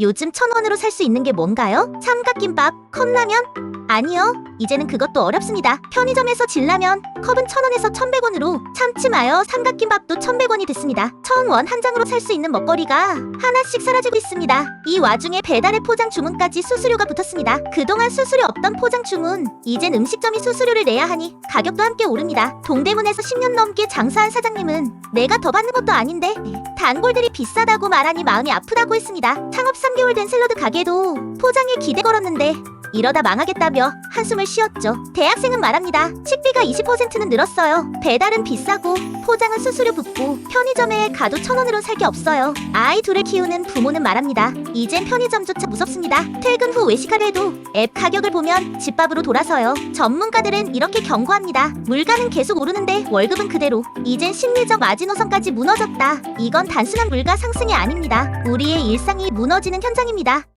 요즘 천 원으로 살 수 있는 게 뭔가요? 삼각김밥, 컵라면? 아니요. 이제는 그것도 어렵습니다. 편의점에서 진라면, 컵은 천 원에서 천백 원으로 참지 마요. 삼각김밥도 천백 원이 됐습니다. 천원 한 장으로 살 수 있는 먹거리가 하나씩 사라지고 있습니다. 이 와중에 배달의 포장 주문까지 수수료가 붙었습니다. 그동안 수수료 없던 포장 주문, 이젠 음식점이 수수료를 내야 하니 가격도 함께 오릅니다. 동대문에서 10년 넘게 장사한 사장님은 내가 더 받는 것도 아닌데 단골들이 비싸다고 말하니 마음이 아프다고 했습니다. 창업 3개월 된 샐러드 가게도 포장에 기대 걸었는데 이러다 망하겠다며 한숨을 쉬었죠. 대학생은 말합니다. 식비가 20%는 늘었어요. 배달은 비싸고 포장은 수수료 붙고 편의점에 가도 천 원으로 살 게 없어요. 아이 둘을 키우는 부모는 말합니다. 이젠 편의점조차 무섭습니다. 퇴근 후 외식하려 해도 앱 가격을 보면 집밥으로 돌아서요. 전문가들은 이렇게 경고합니다. 물가는 계속 오르는데 월급은 그대로. 이젠 심리적 마지노선까지 무너졌다. 이건 단순한 물가 상승이 아닙니다. 우리의 일상이 무너지는 현장입니다.